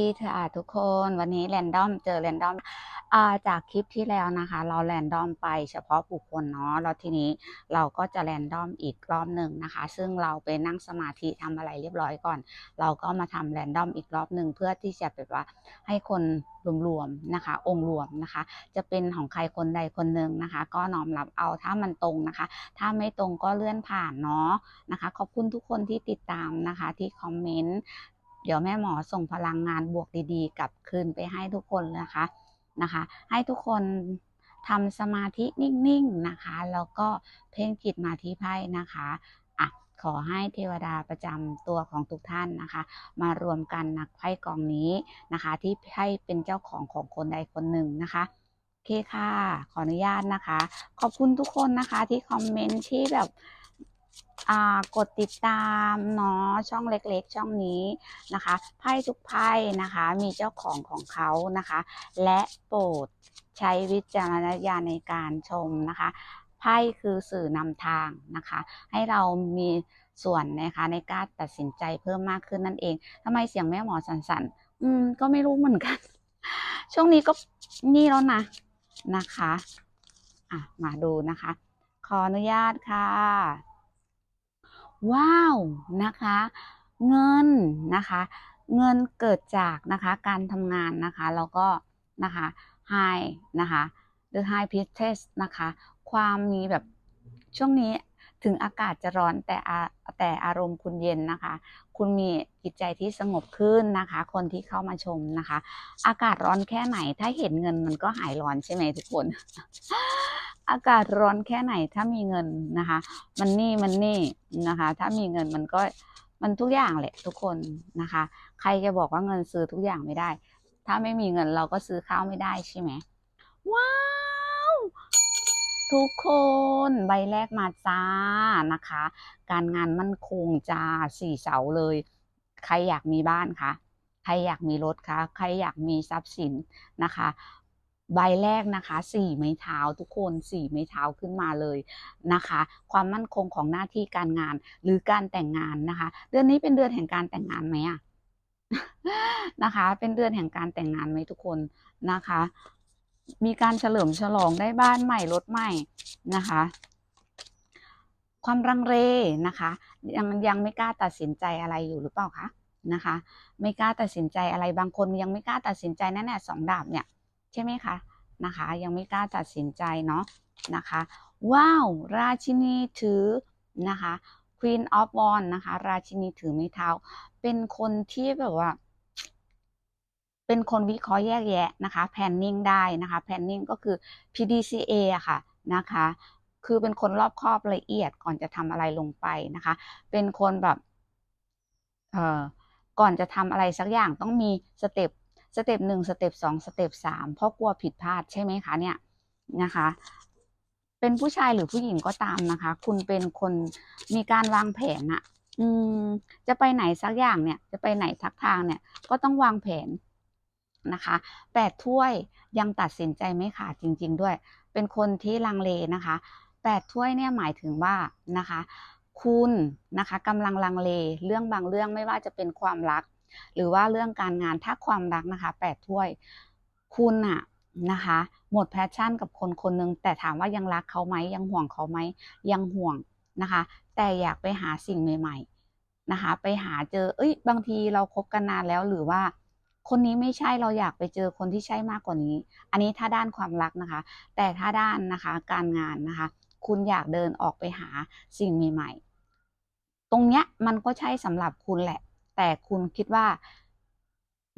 ดีค่ะทุกคนวันนี้แรนดอมเจอแรนดอมจากคลิปที่แล้วนะคะ เราแรนดอมไปเฉพาะบุคคลเนาะแล้วทีนี้เราก็จะแรนดอมอีกรอบหนึ่งนะคะ ซึ่งเราไปนั่งสมาธิทำอะไรเรียบร้อยก่อน เราก็มาทำแรนดอมอีกรอบหนึ่งเพื่อที่จะแบบว่าให้คนรวมๆนะคะ องค์รวมนะคะ จะเป็นของใครคนใดคนหนึ่งนะคะ ก็น้อมรับเอาถ้ามันตรงนะคะ ถ้าไม่ตรงก็เลื่อนผ่านเนาะนะคะ ขอบคุณทุกคนที่ติดตามนะคะที่คอมเมนต์ เดี๋ยวแม่หมอส่งพลังงานบวกดีๆ กลับคืนไปให้ทุกคนนะคะนะคะ ให้ทุกคนทำสมาธินิ่งๆนะคะ แล้วก็เพ่งจิตมาที่ไพ่นะคะอะขอให้เทวดาประจำตัวของทุกท่านนะคะ มารวมกันนักไพ่กองนี้นะคะ ที่ไพ่เป็นเจ้าของของคนใดคนหนึ่งนะคะโอเคค่ะ ขออนุญาตนะคะ ขอบคุณทุกคนนะคะที่คอมเมนต์ที่แบบ กดติดตามเนาะช่องเล็กๆ ช่องนี้นะคะไพ่ทุกไพ่นะคะมีเจ้าของของเขานะคะ และโปรดใช้วิจารณญาณในการชมนะคะไพ่คือสื่อนำทางนะคะ ให้เรามีส่วนนะคะในการตัดสินใจเพิ่มมากขึ้นนั่นเองทำไมเสียงแม่หมอสั่นๆอืมก็ไม่รู้เหมือนกัน ช่วงนี้ก็นี่แล้วนะนะคะ อะมาดูนะคะ ขออนุญาตค่ะ ว้าวนะคะ เงินนะคะ เงินเกิดจากนะคะการทำงานนะคะแล้วก็นะคะ high นะคะ the high priestess นะคะ ความมีแบบช่วงนี้ถึงอากาศจะร้อนแต่อาแต่อารมณ์คุณเย็นนะคะ คุณมีจิตใจที่สงบขึ้นนะคะ คนที่เข้ามาชมนะคะ อากาศร้อนแค่ไหนถ้าเห็นเงินมันก็หายร้อนใช่ไหมทุกคน อากาศร้อนแค่ไหนถ้ามีเงินนะคะ มันนี่มันนี่นะคะ ถ้ามีเงินมันก็มันทุกอย่างแหละทุกคนนะคะ ใครจะบอกว่าเงินซื้อทุกอย่างไม่ได้ ถ้าไม่มีเงินเราก็ซื้อข้าวไม่ได้ใช่ไหมว้าวทุกคนใบแรกมาจ้านะคะ การงานมั่นคงจ้าสี่เสาเลย ใครอยากมีบ้านคะใครอยากมีรถคะใครอยากมีทรัพย์สินนะคะ ใบแรกนะคะสี่ไม้เท้าทุกคนสี่ไม้เท้าขึ้นมาเลยนะคะ ความมั่นคงของหน้าที่การงานหรือการแต่งงานนะคะ เดือนนี้เป็นเดือนแห่งการแต่งงานไหมอะนะคะ เป็นเดือนแห่งการแต่งงานไหมทุกคนนะคะ มีการเฉลิมฉลองได้บ้านใหม่รถใหม่นะคะ ความรังเลนะคะยังยังไม่กล้าตัดสินใจอะไรอยู่หรือเปล่าคะนะคะ ไม่กล้าตัดสินใจอะไรบางคนยังไม่กล้าตัดสินใจแน่ๆสองดาบเนี่ย ใช่ไหมคะนะคะ ยังไม่กล้าตัดสินใจเนาะนะคะ ว้าว ราชินีถือนะคะ Queen of Wands นะคะ ราชินีถือไม้เท้า เป็นคนที่แบบว่า เป็นคนวิเคราะห์แยกแยะนะคะ planning ได้นะคะ planning ก็คือ PDCA อะค่ะนะคะ คือเป็นคนรอบคอบละเอียดก่อนจะทำอะไรลงไปนะคะ เป็นคนแบบ เอ่อก่อนจะทำอะไรสักอย่างต้องมีสเต็ป สเต็ปหนึ่งสเต็ปสองสเต็ปสามเพราะกลัวผิดพลาดใช่ไหมคะเนี่ยนะคะ เป็นผู้ชายหรือผู้หญิงก็ตามนะคะ คุณเป็นคนมีการวางแผนอะอืมจะไปไหนสักอย่างเนี่ย จะไปไหนทักทางเนี่ย ก็ต้องวางแผนนะคะแปดถ้วยยังตัดสินใจไม่ขาดจริง ๆ ด้วย เป็นคนที่ลังเลนะคะแปดถ้วยเนี่ยหมายถึงว่านะคะ คุณนะคะกำลังลังเลเรื่องบางเรื่องไม่ว่าจะเป็นความรัก หรือว่าเรื่องการงานถ้าความรักนะคะแปดถ้วยคุณอะนะคะ หมดแพชชั่นกับคนคนหนึ่งแต่ถามว่ายังรักเขาไหมยังห่วงเขาไหมยังห่วงนะคะ แต่อยากไปหาสิ่งใหม่ ๆนะคะ ไปหาเจอ เอ้ย บางทีเราคบกันนานแล้วหรือว่า คนนี้ไม่ใช่เราอยากไปเจอคนที่ใช่มากกว่านี้ อันนี้ถ้าด้านความรักนะคะ แต่ถ้าด้านนะคะการงานนะคะ คุณอยากเดินออกไปหาสิ่งใหม่ๆตรงเนี้ยมันก็ใช่สำหรับคุณแหละ แต่คุณคิดว่า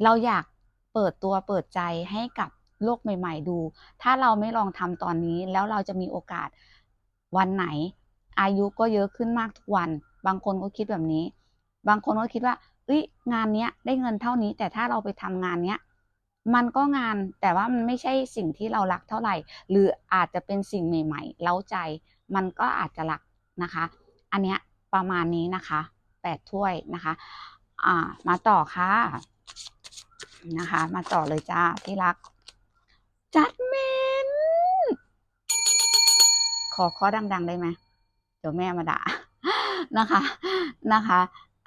เราอยากเปิดตัวเปิดใจให้กับโลกใหม่ ๆ ดู ถ้าเราไม่ลองทำตอนนี้ แล้วเราจะมีโอกาสวันไหน อายุก็เยอะขึ้นมากทุกวัน บางคนก็คิดแบบนี้ บางคนก็คิดว่าเอ้ยงานเนี้ยได้เงินเท่านี้ แต่ถ้าเราไปทำงานเนี้ยมันก็งานแต่ว่ามันไม่ใช่สิ่งที่เรารักเท่าไหร่ หรืออาจจะเป็นสิ่งใหม่ ๆ เล้าใจ มันก็อาจจะรักนะคะ อันเนี้ยประมาณนี้นะคะแปดถ้วยนะคะ อ่า มาต่อค่ะ นะคะ มาต่อเลยจ้าที่รัก จัดเมน ขอข้อดัง ๆ ได้ไหมเดี๋ยวแม่มาด่า นะคะ นะคะ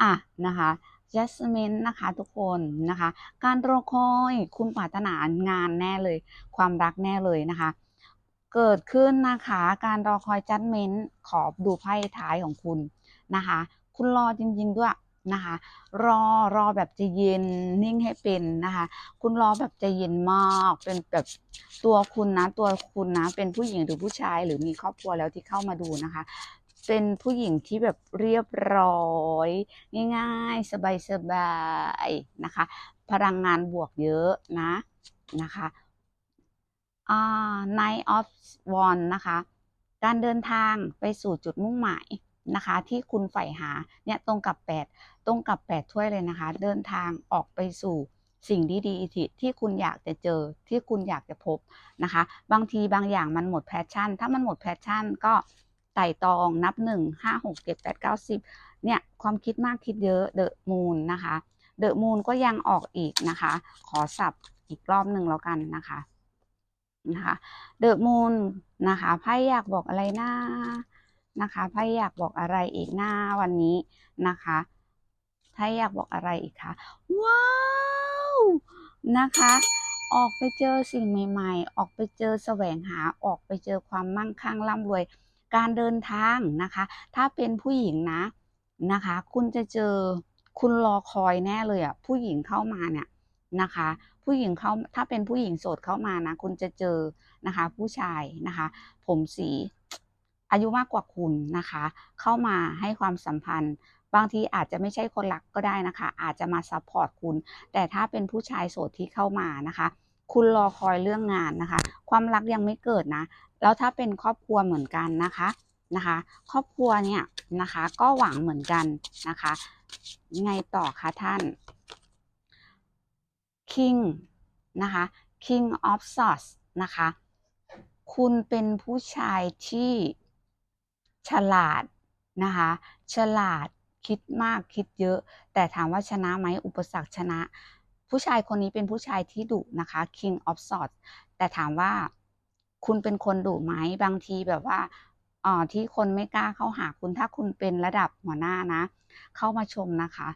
อะ นะคะ Judgment นะคะทุกคนนะคะ การรอคอยคุณปรารถนางานแน่เลย ความรักแน่เลยนะคะ เกิดขึ้นนะคะการรอคอย Judgment ขอดูไพ่ท้ายของคุณนะคะ คุณรอจริงๆด้วย นะคะ รอรอแบบใจะเย็นนิ่งให้เป็นนะคะ คุณรอแบบใจเย็นมากเป็นแบบตัวคุณนะตัวคุณนะเป็นผู้หญิงหรือผู้ชาย หรือมีครอบครัวแล้วที่เข้ามาดูนะคะ เป็นผู้หญิงที่แบบเรียบร้อย ง่ายๆ สบายๆนะคะ พลังงานบวกเยอะนะนะคะอ่า night of Wands นะคะ การเดินทางไปสู่จุดมุ่งหมาย นะคะ ที่คุณใฝ่หาเนี่ยตรงกับ 8 ตรงกับ 8 ถ้วยเลยนะคะ เดินทางออกไปสู่สิ่งที่ดีที่ที่คุณอยากจะเจอที่คุณอยากจะพบนะคะ บางทีบางอย่างมันหมดแพชชั่น ถ้ามันหมดแพชชั่นก็ไต่ตองนับ 1 5 6 7 8 9 10เนี่ยความคิดมากคิดเยอะเดอะมูนนะคะเดอะมูนก็ยังออกอีกนะคะ ขอสับอีกรอบหนึ่งแล้วกันนะคะนะคะเดอะมูนนะคะไพ่อยากบอกอะไรนะ นะคะไพ่อยากบอกอะไรอีกหน้าวันนี้นะคะไพ่อยากบอกอะไรอีกคะว้าวนะคะ ออกไปเจอสิ่งใหม่ ๆ ออกไปเจอแสวงหาออกไปเจอความมั่งคั่งร่ำรวย การเดินทางนะคะ ถ้าเป็นผู้หญิงนะนะคะ คุณจะเจอคุณรอคอยแน่เลยอะผู้หญิงเข้ามาเนี่ยนะคะ ผู้หญิงเข้าถ้าเป็นผู้หญิงโสดเข้ามานะ คุณจะเจอนะคะ ผู้ชายนะคะ ผมสี อายุมากกว่าคุณนะคะ เข้ามาให้ความสัมพันธ์ บางทีอาจจะไม่ใช่คนรักก็ได้นะคะ อาจจะมาซัพพอร์ตคุณ แต่ถ้าเป็นผู้ชายโสดที่เข้ามานะคะ คุณรอคอยเรื่องงานนะคะ ความรักยังไม่เกิดนะ แล้วถ้าเป็นครอบครัวเหมือนกันนะคะนะคะ ครอบครัวเนี่ยนะคะก็หวังเหมือนกันนะคะไงต่อคะท่าน King นะคะ King of Swords นะคะ คุณเป็นผู้ชายที่ ฉลาดนะคะ ฉลาดคิดมากคิดเยอะ แต่ถามว่าชนะไหมอุปสรรคชนะ ผู้ชายคนนี้เป็นผู้ชายที่ดุนะคะ King of Swords แต่ถามว่าคุณเป็นคนดุไหมบางทีแบบว่าอ่อที่คนไม่กล้าเข้าหาคุณถ้าคุณเป็นระดับหัวหน้านะ เข้ามาชมนะคะ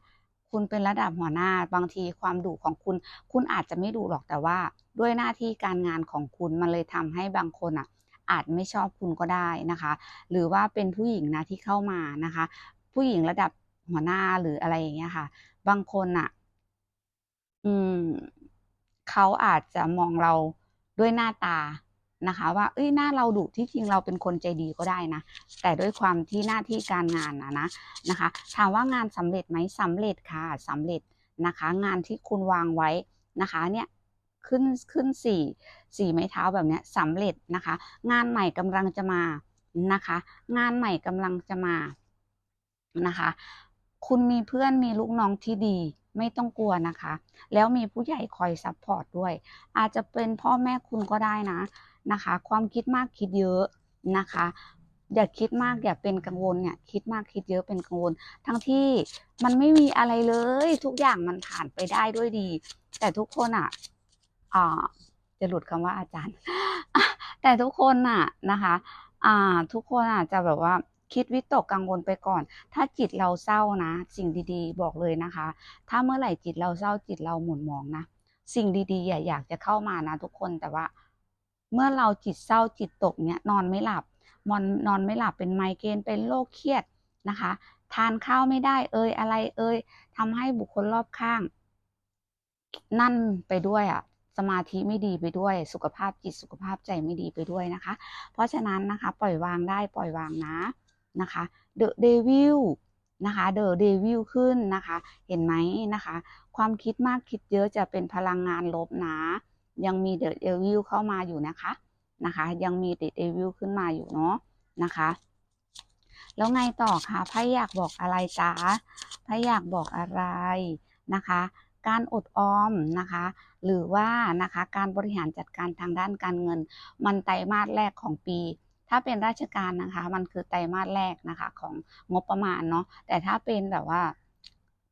คุณเป็นระดับหัวหน้าบางทีความดุของคุณ คุณอาจจะไม่ดุหรอกแต่ว่า ด้วยหน้าที่การงานของคุณมันเลยทำให้บางคนอะ อาจไม่ชอบคุณก็ได้นะคะ หรือว่าเป็นผู้หญิงนะที่เข้ามานะคะ ผู้หญิงระดับหัวหน้าหรืออะไรอย่างเงี้ยค่ะ บางคนอะ อืมเขาอาจจะมองเราด้วยหน้าตานะคะ ว่าเอ้ยหน้าเราดุที่จริงเราเป็นคนใจดีก็ได้นะ แต่ด้วยความที่หน้าที่การงานนะนะนะคะ ถามว่างานสำเร็จไหมสำเร็จค่ะสำเร็จนะคะ งานที่คุณวางไว้นะคะ เนี่ย ขึ้นขึ้นสี่สี่ไม้เท้าแบบนี้สำเร็จนะคะ งานใหม่กำลังจะมานะคะ งานใหม่กำลังจะมานะคะ คุณมีเพื่อนมีลูกน้องที่ดีไม่ต้องกลัวนะคะ แล้วมีผู้ใหญ่คอยซัพพอร์ตด้วย อาจจะเป็นพ่อแม่คุณก็ได้นะนะคะ ความคิดมากคิดเยอะนะคะอย่าคิดมากอย่าเป็นกังวลเนี่ยคิดมากคิดเยอะเป็นกังวล ทั้งที่มันไม่มีอะไรเลย ทุกอย่างมันผ่านไปได้ด้วยดี แต่ทุกคนอะ อ่าจะหลุดคำว่าอาจารย์ แต่ทุกคนน่ะนะคะ อ่า ทุกคนอาจจะแบบว่าคิดวิตกกังวลไปก่อน ถ้าจิตเราเศร้านะ สิ่งดีๆ บอกเลยนะคะ ถ้าเมื่อไหร่จิตเราเศร้าจิตเราหมุนมองนะ สิ่งดีๆ อย่าอยากจะเข้ามานะ ทุกคน แต่ว่า เมื่อเราจิตเศร้าจิตตกเนี่ยนอนไม่หลับนอนนอนไม่หลับเป็นไมเกรนเป็นโรคเครียดนะคะ ทานข้าวไม่ได้ เอ่ยอะไรเอ่ยทำให้บุคคลรอบข้าง นั่นไปด้วยอะ มาธิไม่ดีไปด้วย สุขภาพจิตสุขภาพใจไม่ดีไปด้วยนะคะ เพราะฉะนั้นนะคะ ปล่อยวางได้ปล่อยวางนะนะคะเดอะเดวิลนะคะเดอะเดวิลขึ้นนะคะ เห็นไหมนะคะ ความคิดมากคิดเยอะจะเป็นพลังงานลบนะ ยังมีเดอะเดวิลเข้ามาอยู่นะคะนะคะ ยังมีเดอะเดวิลขึ้นมาอยู่เนาะนะคะแล้วไงต่อคะไพ่อยากบอกอะไรจ๊ะไพ่อยากบอกอะไรนะคะ การอดออมนะคะ หรือว่านะคะการบริหารจัดการทางด้านการเงิน มันไตรมาสแรกของปี ถ้าเป็นราชการนะคะ มันคือไตรมาสแรกนะคะของงบประมาณเนาะแต่ถ้าเป็นแบบว่า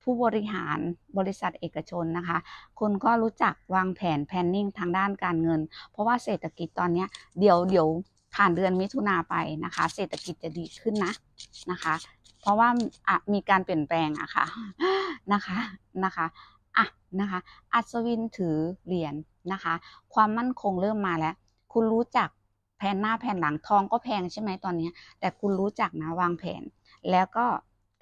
ผู้บริหารบริษัทเอกชนนะคะ คุณก็รู้จักวางแผน planning ทางด้านการเงิน เพราะว่าเศรษฐกิจตอนนี้เดี๋ยวเดี๋ยวผ่านเดือนมิถุนาไปนะคะ เศรษฐกิจจะดีขึ้นนะนะคะ เพราะว่ามีการเปลี่ยนแปลงอะค่ะนะคะนะคะ อะนะคะ อัศวินถือเหรียญนะคะ ความมั่นคงเริ่มมาแล้ว คุณรู้จักแผนหน้าแผนหลังทองก็แพงใช่ไหมตอนนี้ แต่คุณรู้จักนะวางแผน แล้วก็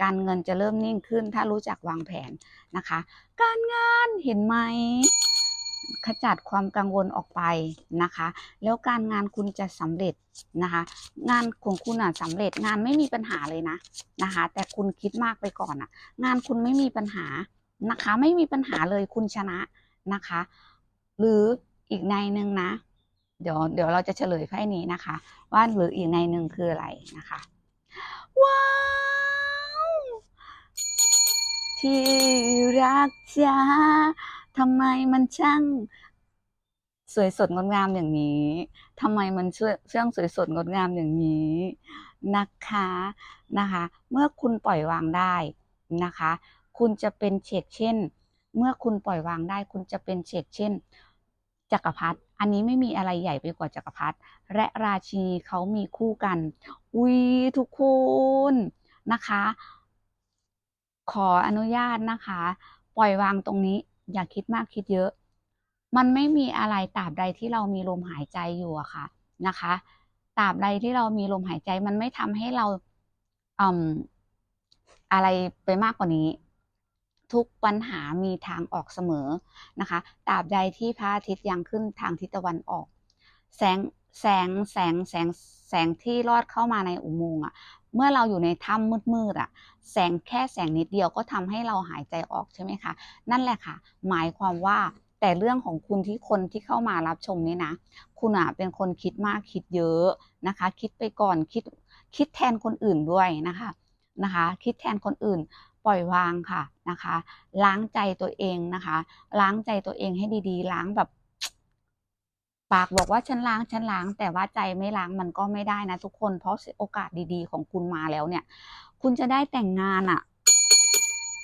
การเงินจะเริ่มนิ่งขึ้น ถ้ารู้จักวางแผนนะคะ การงานเห็นไหมขจัดความกังวลออกไปนะคะ แล้วการงานคุณจะสำเร็จนะคะ งานของคุณอะสำเร็จงานไม่มีปัญหาเลยนะนะคะ แต่คุณคิดมากไปก่อนอะ งานคุณไม่มีปัญหา นะคะ ไม่มีปัญหาเลยคุณชนะนะคะ หรืออีกในหนึ่งนะ เดี๋ยวเดี๋ยวเราจะเฉลยไพ่นี้นะคะ ว่าหรืออีกในหนึ่งคืออะไรนะคะ ว้าวที่รักจ้าทำไมมันช่างสวยสดงดงามอย่างนี้ทำไมมันเชื่อเชื่องสวยสดงดงามอย่างนี้นะคะนะคะ เมื่อคุณปล่อยวางได้นะคะ คุณจะเป็นเฉกเช่น เมื่อคุณปล่อยวางได้ คุณจะเป็นเฉกเช่น จักรพรรดิอันนี้ไม่มีอะไรใหญ่ไปกว่าจักรพรรดิและราชินีเขามีคู่กัน อุ้ยทุกคนนะคะ ขออนุญาตนะคะ ปล่อยวางตรงนี้ อย่าคิดมากคิดเยอะ มันไม่มีอะไรตราบใดที่เรามีลมหายใจอยู่อะค่ะนะคะตราบใดที่เรามีลมหายใจมันไม่ทำให้เราอืมอะไรไปมากกว่านี้ ทุกปัญหามีทางออกเสมอนะคะตราบใดที่พระอาทิตย์ยังขึ้นทางทิศตะวันออก แสงแสงแสงแสงแสงที่ลอดเข้ามาในอุโมงค์อะเมื่อเราอยู่ในถ้ำมืดๆอะแสงแค่แสงนิดเดียวก็ทำให้เราหายใจออกใช่ไหมคะ นั่นแหละค่ะ หมายความว่าแต่เรื่องของคุณที่คนที่เข้ามารับชมนี่นะ คุณอะเป็นคนคิดมากคิดเยอะนะคะ คิดไปก่อนคิดคิดแทนคนอื่นด้วยนะคะนะคะ คิดแทนคนอื่น ปล่อยวางค่ะนะคะ ล้างใจตัวเองนะคะ ล้างใจตัวเองให้ดีๆ ล้างแบบปากบอกว่าฉันล้างฉันล้าง แต่ว่าใจไม่ล้างมันก็ไม่ได้นะทุกคนเพราะโอกาสดีๆ ของคุณมาแล้วเนี่ย คุณจะได้แต่งงานอะ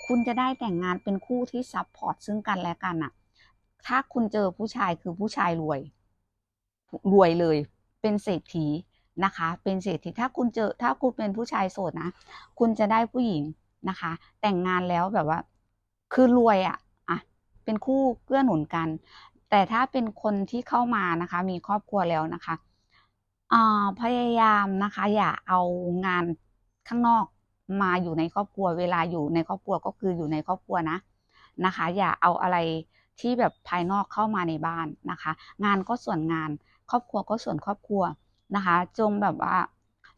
คุณจะได้แต่งงานเป็นคู่ที่ซับพอร์ตซึ่งกันและกันอะ ถ้าคุณเจอผู้ชายคือผู้ชายรวย รวยเลย เป็นเศรษฐีนะคะ เป็นเศรษฐีถ้าคุณเจอถ้าคุณเป็นผู้ชายโสดนะ คุณจะได้ผู้หญิง นะคะ แต่งงานแล้วแบบว่า คือรวยอะอะเป็นคู่เกื้อหนุนกัน แต่ถ้าเป็นคนที่เข้ามานะคะ มีครอบครัวแล้วนะคะพยายามนะคะ อย่าเอางานข้างนอกมาอยู่ในครอบครัว เวลาอยู่ในครอบครัวก็คืออยู่ในครอบครัวนะนะคะ อย่าเอาอะไรที่แบบภายนอกเข้ามาในบ้านนะคะ งานก็ส่วนงาน ครอบครัวก็ส่วนครอบครัวนะคะ จงแบบว่า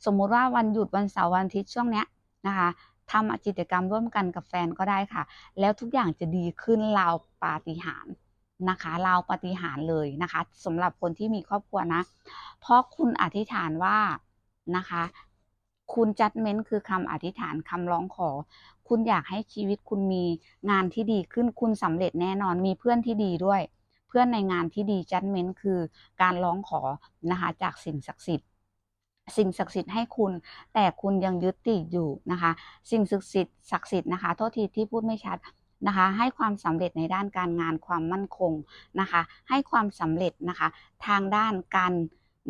สมมุติว่าวันหยุดวันเสาร์วันอาทิตย์ช่วงเนี้ยนะคะ ทำกิจกรรมร่วมกันกับแฟนก็ได้ค่ะ แล้วทุกอย่างจะดีขึ้นราวปาฏิหาริย์นะคะราวปาฏิหาริย์เลยนะคะสำหรับคนที่มีครอบครัวนะ เพราะคุณอธิษฐานว่านะคะ คุณจัดเม้นคือคำอธิษฐานคำร้องขอ คุณอยากให้ชีวิตคุณมีงานที่ดีขึ้นคุณสำเร็จแน่นอนมีเพื่อนที่ดีด้วย เพื่อนในงานที่ดีจัดเม้นคือการร้องขอนะคะจากสิ่งศักดิ์สิทธิ์ สิ่งศักดิ์สิทธิ์ให้คุณ แต่คุณยังยึดติดอยู่นะคะ สิ่งศักดิ์สิทธิ์ศักดิ์สิทธิ์นะคะโทษทีที่พูดไม่ชัดนะคะให้ความสำเร็จในด้านการงานความมั่นคงนะคะ ให้ความสำเร็จนะคะ ทางด้านการ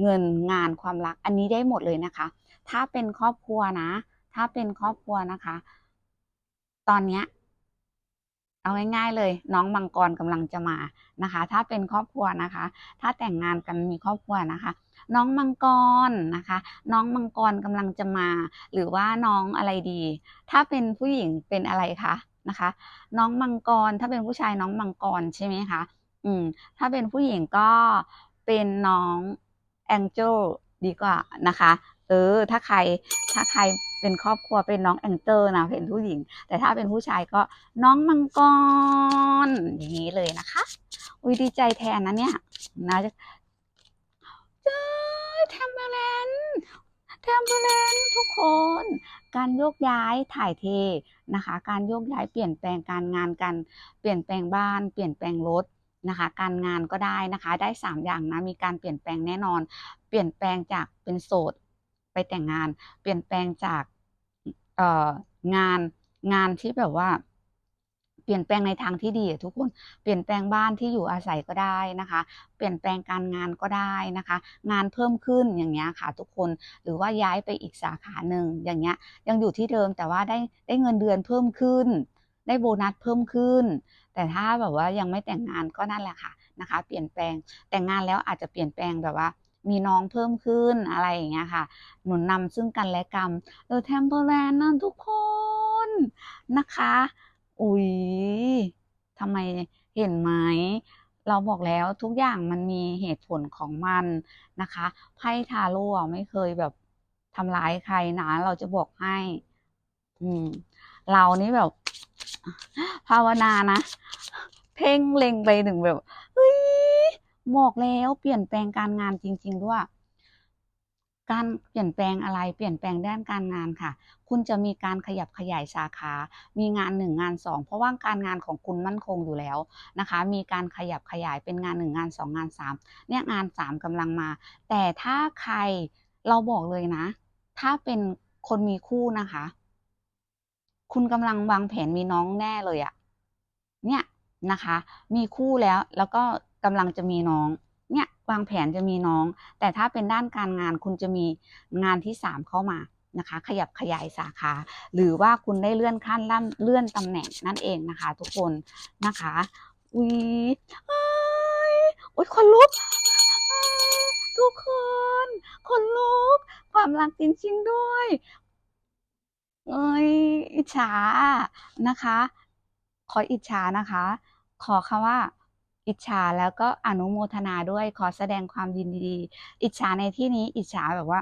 เงินงานความรักอันนี้ได้หมดเลยนะคะ ถ้าเป็นครอบครัวนะ ถ้าเป็นครอบครัวนะคะ ตอนเนี้ย เอาง่าย ๆ เลย น้องมังกรกำลังจะมานะคะ ถ้าเป็นครอบครัวนะคะ ถ้าแต่งงานกันมีครอบครัวนะคะ น้องมังกรนะคะ น้องมังกรกำลังจะมา หรือว่าน้องอะไรดี ถ้าเป็นผู้หญิงเป็นอะไรคะนะคะ น้องมังกรถ้าเป็นผู้ชายน้องมังกรใช่ไหมคะอืมถ้าเป็นผู้หญิงก็เป็นน้องแองเจลดีกว่านะคะ เออ ถ้าใครถ้าใครเป็นครอบครัวเป็นน้องแองเจลนะเป็นผู้หญิง แต่ถ้าเป็นผู้ชายก็น้องมังกรอย่างนี้เลยนะคะ อุ้ยดีใจแทนนะเนี่ยนะเจ้แทมเบลนแทมเบลนทุกคน การโยกย้ายถ่ายเทนะคะ การโยกย้ายเปลี่ยนแปลงการงานกันเปลี่ยนแปลงบ้าน เปลี่ยนแปลงรถนะคะ การงานก็ได้นะคะ ได้สามอย่างนะมีการเปลี่ยนแปลงแน่นอน เปลี่ยนแปลงจากเป็นโสด ไปแต่งงาน เปลี่ยนแปลงจากเอองานงานที่แบบว่า เปลี่ยนแปลงในทางที่ดีทุกคนเปลี่ยนแปลงบ้านที่อยู่อาศัยก็ได้นะคะ เปลี่ยนแปลงการงานก็ได้นะคะ งานเพิ่มขึ้นอย่างเงี้ยค่ะ ทุกคนหรือว่าย้ายไปอีกสาขาหนึ่งอย่างเงี้ย ยังอยู่ที่เดิมแต่ว่าได้ได้เงินเดือนเพิ่มขึ้น ได้โบนัสเพิ่มขึ้น แต่ถ้าแบบว่ายังไม่แต่งงานก็นั่นแหละค่ะนะคะ เปลี่ยนแปลงแต่งงานแล้วอาจจะเปลี่ยนแปลงแบบว่า มีน้องเพิ่มขึ้นอะไรอย่างเงี้ยค่ะ หนุนนำซึ่งกันและกันเออเทมเปอร์แลนนั่นทุกคนนะคะ อุ๊ยทำไมเห็นไหมเราบอกแล้วทุกอย่างมันมีเหตุผลของมันนะคะไพ่ทาโร่ไม่เคยแบบทำร้ายใครนะเราจะบอกให้ อืม เรานี่แบบ ภาวนานะ เพ่งเล็งไปถึงแบบเฮ้ย บอกแล้วเปลี่ยนแปลงการงานจริง ๆ ด้วย การเปลี่ยนแปลงอะไร เปลี่ยนแปลงด้านการงานค่ะ คุณจะมีการขยับขยายสาขา มีงานหนึ่งงานสองเพราะว่าการงานของคุณมั่นคงอยู่แล้วนะคะ มีการขยับขยายเป็นงานหนึ่งงานสองงานสามเนี่ยงานสามกำลังมา แต่ถ้าใครเราบอกเลยนะ ถ้าเป็นคนมีคู่นะคะ คุณกำลังวางแผนมีน้องแน่เลยอะเนี่ยนะคะ มีคู่แล้วแล้วก็ กำลังจะมีน้อง เนี่ยวางแผนจะมีน้อง แต่ถ้าเป็นด้านการงานคุณจะมีงานที่สามเข้ามานะคะ ขยับขยายสาขา หรือว่าคุณได้เลื่อนขั้นเลื่อนตำแหน่งนั่นเองนะคะ ทุกคนนะคะอุ้ยโอ้ยคนลุกทุกคนคนลุกความรักจริงๆด้วยเอ้ยอิจฉานะคะ ขออิจฉานะคะ ขอคำว่า อิจฉาแล้วก็อนุโมทนาด้วยขอแสดงความยินดี อิจฉาในที่นี้อิจฉาแบบว่า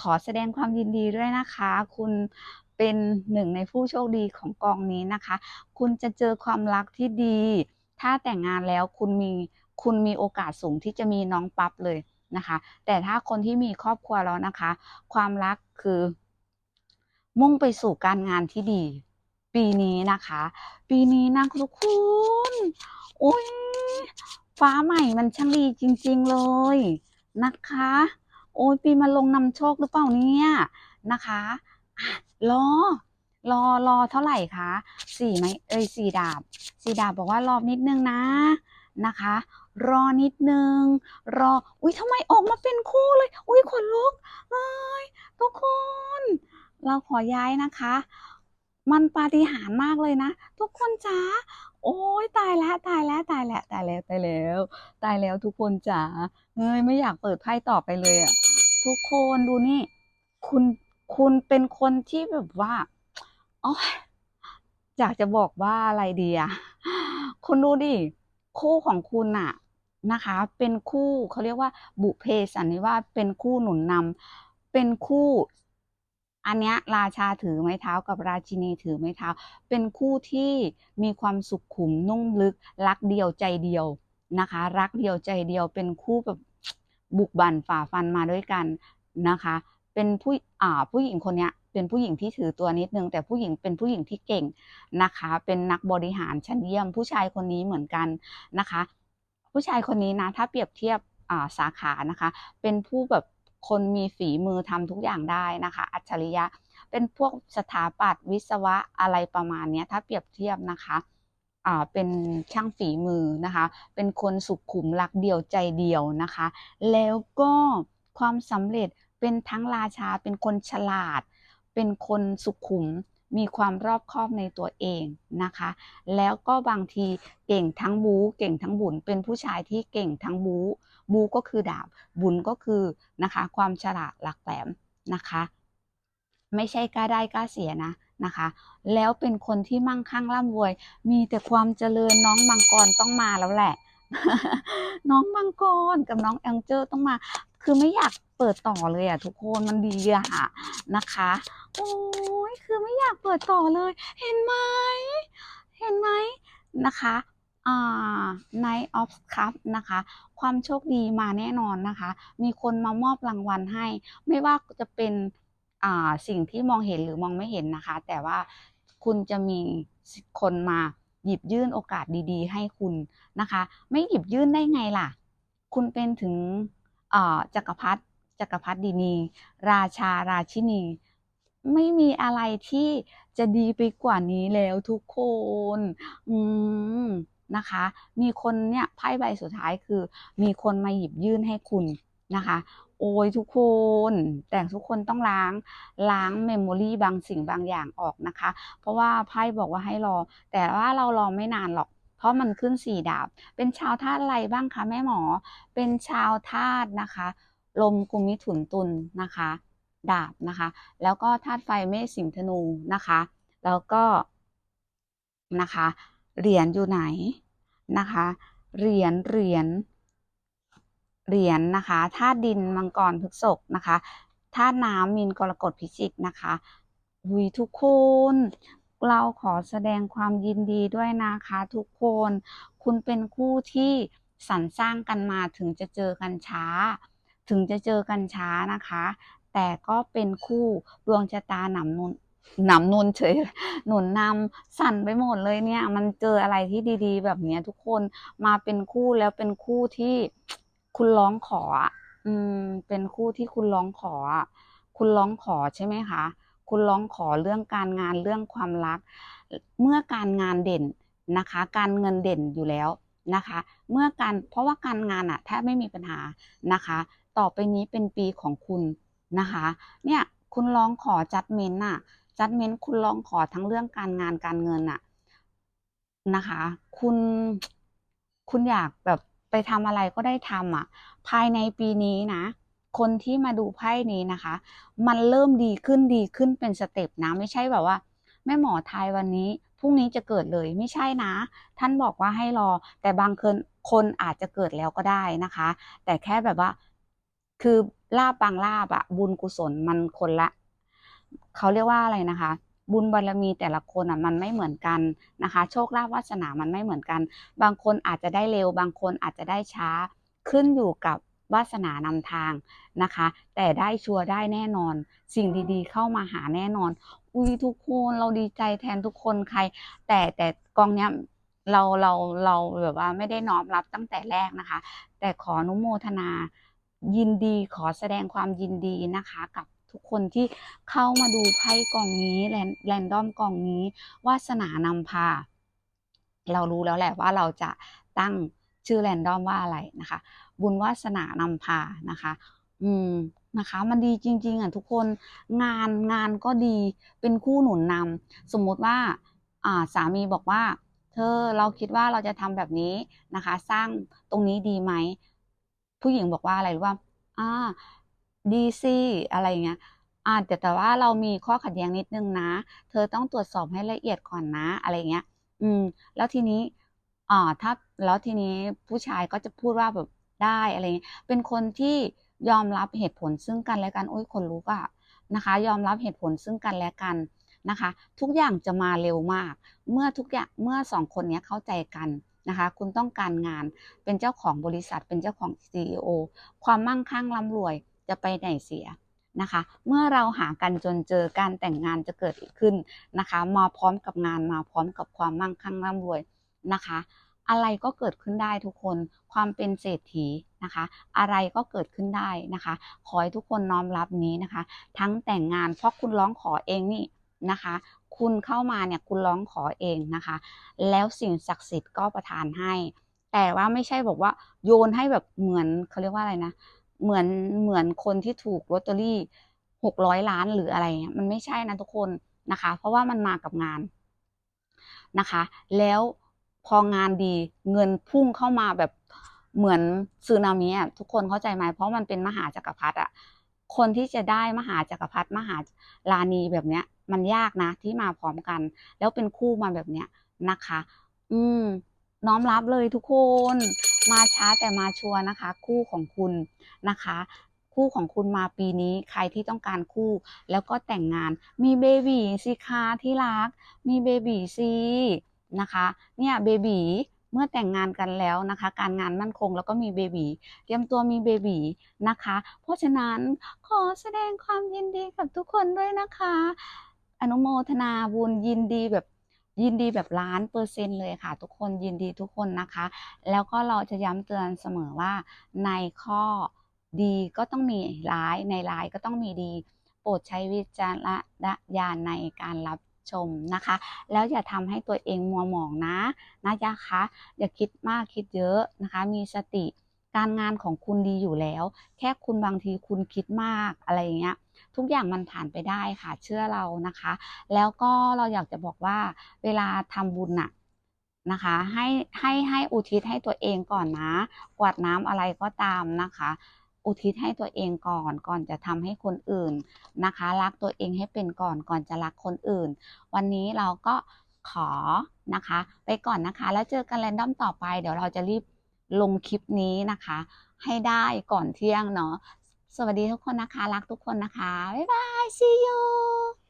ขอแสดงความยินดีด้วยนะคะ คุณเป็นหนึ่งในผู้โชคดีของกองนี้นะคะ คุณจะเจอความรักที่ดี ถ้าแต่งงานแล้วคุณมีคุณมีโอกาสสูงที่จะมีน้องปั๊บเลยนะคะ แต่ถ้าคนที่มีครอบครัวแล้วนะคะ ความรักคือ มุ่งไปสู่การงานที่ดี ปีนี้นะคะ ปีนี้นะทุกคนโอ้ยฟ้าใหม่มันช่างดีจริง ๆเลยนะคะ โอ้ยปีมาลงนำโชคหรือเปล่าเนี่ยนะคะอะรอรอรอเท่าไหร่คะสี่ไหมเอ้ยสี่ดาบสี่ดาบบอกว่ารอบนิดนึงนะนะคะ รอนิดนึง รอ อุ้ยทำไมออกมาเป็นคู่เลย อุ้ยขนลุกเอ้ยทุกคน เราขอย้ายนะคะ มันปาฏิหาริย์มากเลยนะ ทุกคนจ๋าโอ้ยตายแล้วตายแล้วตายแล้วตายแล้วตายแล้ว ตายแล้วทุกคนจ๋าเฮ้ยไม่อยากเปิดไพ่ต่อไปเลยอะทุกคนดูนี่ คุณคุณเป็นคนที่แบบว่าโอ้ยอยากจะบอกว่าอะไรดีอะคุณดูดิคู่ของคุณน่ะนะคะ เป็นคู่เขาเรียกว่าบุเพสันนิวาสเป็นคู่หนุนนำเป็นคู่ อันเนี้ยราชาถือไม้เท้ากับราชินีถือไม้เท้า เป็นคู่ที่มีความสุขขุมนุ่มลึก รักเดียวใจเดียวนะคะ รักเดียวใจเดียวเป็นคู่แบบบุกบั่นฝ่าฟันมาด้วยกันนะคะ เป็นผู้อ่าผู้หญิงคนเนี้ยเป็นผู้หญิงที่ถือตัวนิดนึง แต่ผู้หญิงเป็นผู้หญิงที่เก่งนะคะ เป็นนักบริหารชั้นเยี่ยม ผู้ชายคนนี้เหมือนกันนะคะ ผู้ชายคนนี้นะถ้าเปรียบเทียบอ่าสาขานะคะ เป็นผู้แบบ คนมีฝีมือทำทุกอย่างได้นะคะ อัจฉริยะ เป็นพวกสถาปัตย์วิศวะอะไรประมาณนี้ถ้าเปรียบเทียบนะคะอ่าเป็นช่างฝีมือนะคะ เป็นคนสุขุมรักเดียวใจเดียวนะคะ แล้วก็ความสำเร็จเป็นทั้งราชาเป็นคนฉลาด เป็นคนสุขุม มีความรอบคอบในตัวเองนะคะ แล้วก็บางทีเก่งทั้งบู๊เก่งทั้งบุญ เป็นผู้ชายที่เก่งทั้งบู๊บู๊ก็คือดาบ บุญก็คือนะคะ ความฉลาดหลักแหลมนะคะ ไม่ใช่กล้าได้กล้าเสียนะนะคะ แล้วเป็นคนที่มั่งคั่งร่ำรวย มีแต่ความเจริญน้องมังกรต้องมาแล้วแหละ น้องมังกรกับน้องแองเจิลต้องมา คือไม่อยาก เปิดต่อเลยอะทุกคนมันดีอะค่ะนะคะ โอ้ยคือไม่อยากเปิดต่อเลย เห็นไหมเห็นไหมนะคะอ่า Night of Cup นะคะ ความโชคดีมาแน่นอนนะคะ มีคนมามอบรางวัลให้ ไม่ว่าจะเป็นอ่าสิ่งที่มองเห็นหรือมองไม่เห็นนะคะ แต่ว่าคุณจะมีคนมาหยิบยื่นโอกาสดีๆ ให้คุณนะคะ ไม่หยิบยื่นได้ไงล่ะ คุณเป็นถึงจักรพรรดิ จักรพรรดินี ราชาราชินี ไม่มีอะไรที่จะดีไปกว่านี้แล้วทุกคน อืมนะคะ มีคนเนี่ยไพ่ใบสุดท้ายคือ มีคนมาหยิบยื่นให้คุณนะคะ โอ้ยทุกคน แต่ทุกคนต้องล้างล้างเมมโมรีบางสิ่งบางอย่างออกนะคะ เพราะว่าไพ่บอกว่าให้รอ แต่ว่าเรารอไม่นานหรอก เพราะมันขึ้นสี่ดาบ เป็นชาวธาตุอะไรบ้างคะแม่หมอ เป็นชาวธาตุนะคะ ลมกุมมิถุนตุลนะคะ ดาบนะคะ แล้วก็ธาตุไฟเมษสิงธนูนะคะ แล้วก็นะคะเหรียญอยู่ไหนนะคะเหรียญเหรียญเหรียญนะคะธาตุดินมังกรพฤกษภนะคะธาตุน้ำมีนกรกฎพิจิกนะคะหุยทุกคนเราขอแสดงความยินดีด้วยนะคะทุกคน คุณเป็นคู่ที่สรรสร้างกันมาถึงจะเจอกันช้า ถึงจะเจอกันช้านะคะ แต่ก็เป็นคู่ดวงชะตาหนำนุนหนำนุนเฉยหนุนนำสั่นไปหมดเลยเนี่ย มันเจออะไรที่ดีๆ แบบเนี้ยทุกคนมาเป็นคู่แล้วเป็นคู่ที่คุณร้องขออืมเป็นคู่ที่คุณร้องขอ คุณร้องขอใช่ไหมคะ คุณร้องขอเรื่องการงานเรื่องความรัก เมื่อการงานเด่นนะคะ การเงินเด่นอยู่แล้วนะคะ เมื่อการเพราะว่าการงานอะแทบไม่มีปัญหานะคะ ต่อไปนี้เป็นปีของคุณนะคะ เนี่ยคุณร้องขอจัดเมนน่ะ จัดเมนคุณร้องขอทั้งเรื่องการงานการเงินน่ะนะคะ คุณคุณอยากแบบไปทำอะไรก็ได้ทำอะ ภายในปีนี้นะ คนที่มาดูไพ่นี้นะคะ มันเริ่มดีขึ้นดีขึ้นเป็นสเต็ปนะ ไม่ใช่แบบว่าแม่หมอทายวันนี้พรุ่งนี้จะเกิดเลยไม่ใช่นะ ท่านบอกว่าให้รอ แต่บางคนคนอาจจะเกิดแล้วก็ได้นะคะ แต่แค่แบบว่า คือลาบบางลาบอะบุญกุศลมันคนละเขาเรียกว่าอะไรนะคะ บุญบารมีแต่ละคนอะมันไม่เหมือนกันนะคะ โชคลาภวาสนามันไม่เหมือนกัน บางคนอาจจะได้เร็ว บางคนอาจจะได้ช้าขึ้นอยู่กับวาสนานำทางนะคะ แต่ได้ชัวร์ได้แน่นอน สิ่งดีๆ เข้ามาหาแน่นอน อุ้ยทุกคนเราดีใจแทนทุกคนใคร แต่แต่กองเนี้ยเราเราเราแบบว่าไม่ได้น้อมรับตั้งแต่แรกนะคะ แต่ขออนุโมทนา ยินดีขอแสดงความยินดีนะคะกับทุกคนที่เข้ามาดูไพ่กองนี้แรนแรนดอมกองนี้วาสนานำพา เรารู้แล้วแหละว่าเราจะตั้งชื่อแรนดอมว่าอะไรนะคะ บุญวาสนานำพานะคะ อืมนะคะ มันดีจริง ๆอะทุกคนงานงานก็ดีเป็นคู่หนุนนำสมมติว่าอ่าสามีบอกว่า เธอเราคิดว่าเราจะทำแบบนี้นะคะ สร้างตรงนี้ดีไหม ผู้หญิงบอกว่าอะไรรู้ว่าอ่าดีสิอะไรเงี้ยอ่าแต่แต่ว่าเรามีข้อขัดแย้งนิดนึงนะ เธอต้องตรวจสอบให้ละเอียดก่อนนะอะไรเงี้ย อืม แล้วทีนี้อ่าถ้าแล้วทีนี้ผู้ชายก็จะพูดว่าแบบได้อะไรเงี้ยเป็นคนที่ยอมรับเหตุผลซึ่งกันและกันโอ้ยคนลุกอะนะคะ ยอมรับเหตุผลซึ่งกันและกันนะคะ ทุกอย่างจะมาเร็วมาก เมื่อทุกอย่างเมื่อสองคนนี้เข้าใจกัน นะคะ คุณต้องการงาน เป็นเจ้าของบริษัท เป็นเจ้าของ CEO ความมั่งคั่งร่ำรวยจะไปไหนเสียนะคะ เมื่อเราหากันจนเจอการแต่งงานจะเกิดขึ้นนะคะ มาพร้อมกับงานมาพร้อมกับความมั่งคั่งร่ำรวยนะคะ อะไรก็เกิดขึ้นได้ทุกคน ความเป็นเศรษฐีนะคะ อะไรก็เกิดขึ้นได้นะคะ ขอให้ทุกคนน้อมรับนี้นะคะ ทั้งแต่งงานเพราะคุณร้องขอเองนี่ นะคะ คุณเข้ามาเนี่ยคุณร้องขอเองนะคะ แล้วสิ่งศักดิ์สิทธิ์ก็ประทานให้ แต่ว่าไม่ใช่บอกว่าโยนให้แบบเหมือนเขาเรียกว่าอะไรนะ เหมือนเหมือนคนที่ถูกลอตเตอรี่หกร้อยล้านหรืออะไรเงี้ยมันไม่ใช่นะทุกคนนะคะ เพราะว่ามันมากับงานนะคะ แล้วพองานดีเงินพุ่งเข้ามาแบบเหมือนสึนามิอะทุกคนเข้าใจไหมเพราะมันเป็นมหาจักรพรรดิอะ คนที่จะได้มหาจักรพรรดิมหาลานีแบบเนี้ย มันยากนะที่มาพร้อมกัน แล้วเป็นคู่มาแบบเนี้ยนะคะ อืม น้อมรับเลยทุกคน มาช้าแต่มาชัวร์นะคะ คู่ของคุณนะคะ คู่ของคุณมาปีนี้ใครที่ต้องการคู่ แล้วก็แต่งงานมีเบบีสิคะที่รัก มีเบบีสินะคะ เนี่ยเบบี เมื่อแต่งงานกันแล้วนะคะ การงานมั่นคงแล้วก็มีเบบีเตรียมตัวมีเบบีนะคะ เพราะฉะนั้นขอแสดงความยินดีกับทุกคนด้วยนะคะ อนุโมทนาบุญยินดีแบบยินดีแบบล้านเปอร์เซ็นต์เลยค่ะ ทุกคนยินดีทุกคนนะคะ แล้วก็เราจะย้ำเตือนเสมอว่าในข้อดีก็ต้องมีร้ายในร้ายก็ต้องมีดี โปรดใช้วิจารณญาณในการรับ ชมนะคะ แล้วอย่าทำให้ตัวเองมัวหมองนะนะจ๊ะคะอย่าคิดมากคิดเยอะนะคะ มีสติการงานของคุณดีอยู่แล้ว แค่คุณบางทีคุณคิดมากอะไรอย่างเงี้ยทุกอย่างมันผ่านไปได้ค่ะ เชื่อเรานะคะ แล้วก็เราอยากจะบอกว่าเวลาทำบุญน่ะนะคะ ให้ให้ให้อุทิศให้ตัวเองก่อนนะ กวาดน้ำอะไรก็ตามนะคะ อุทิศให้ตัวเองก่อน ก่อนจะทำให้คนอื่นนะคะ รักตัวเองให้เป็นก่อนก่อนจะรักคนอื่น วันนี้เราก็ขอนะคะ ไปก่อนนะคะ แล้วเจอกันแรนดอมต่อไป เดี๋ยวเราจะรีบลงคลิปนี้นะคะ ให้ได้ก่อนเที่ยงเนาะสวัสดีทุกคนนะคะ รักทุกคนนะคะ บ๊ายบาย see you